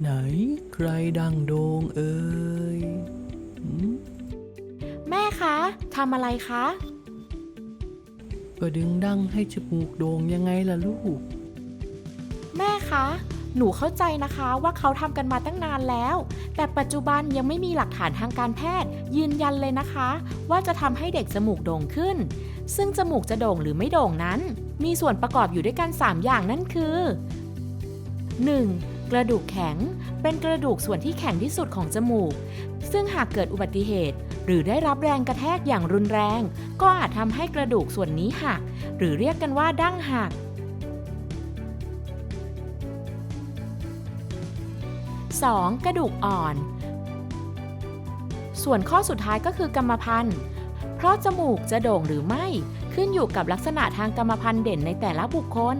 ไหนใครดังโดงเอ่ยหืมแม่คะทำอะไรคะก็ดึงดังให้จมูกโด่งยังไงล่ะลูก แม่คะ หนูเข้าใจนะคะว่าเขาทำกันมาตั้งนานแล้ว แต่ปัจจุบันยังไม่มีหลักฐานทางการแพทย์ ยืนยันเลยนะคะ ว่าจะทำให้เด็กจมูกโด่งขึ้น ซึ่งจมูกจะโด่งหรือไม่โด่งนั้น มีส่วนประกอบอยู่ด้วยกัน 3 อย่างนั่นคือ 1. กระดูกแข็ง เป็นกระดูกส่วนที่แข็งที่สุดของจมูก ซึ่งหากเกิดอุบัติเหตุ หรือได้รับแรงกระแทกอย่างรุนแรง ก็อาจทำให้กระดูกส่วนนี้หัก หรือเรียกกันว่าดั้งหัก 2. กระดูกอ่อน ส่วนข้อสุดท้ายก็คือกรรมพันธุ์ เพราะจมูกจะโด่งหรือไม่ ขึ้นอยู่กับลักษณะทางกรรมพันธุ์เด่นในแต่ละบุคคล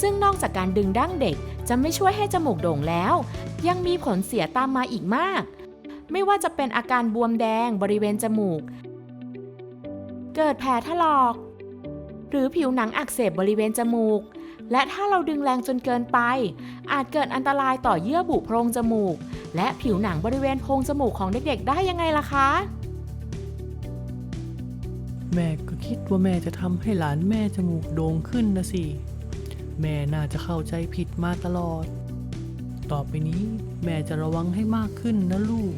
ซึ่งนอกจากการดึงดั้งเด็กจะไม่ช่วยให้จมูกโด่งแล้ว ยังมีผลเสียตามมาอีกมาก ไม่ว่าจะเป็นอาการบวมแดงบริเวณจมูก เกิดแผลถลอก หรือผิวหนังอักเสบบริเวณจมูก และถ้าเราดึงแรงจนเกินไป อาจเกิดอันตรายต่อเยื่อบุโพรงจมูก และผิวหนังบริเวณโพรงจมูกของเด็กๆ ได้ยังไงล่ะคะแม่ก็คิดว่าแม่จะทำให้หลานแม่จมูกโด่งขึ้นนะสิ แม่น่าจะเข้าใจผิดมาตลอด ต่อไปนี้แม่จะระวังให้มากขึ้นนะลูก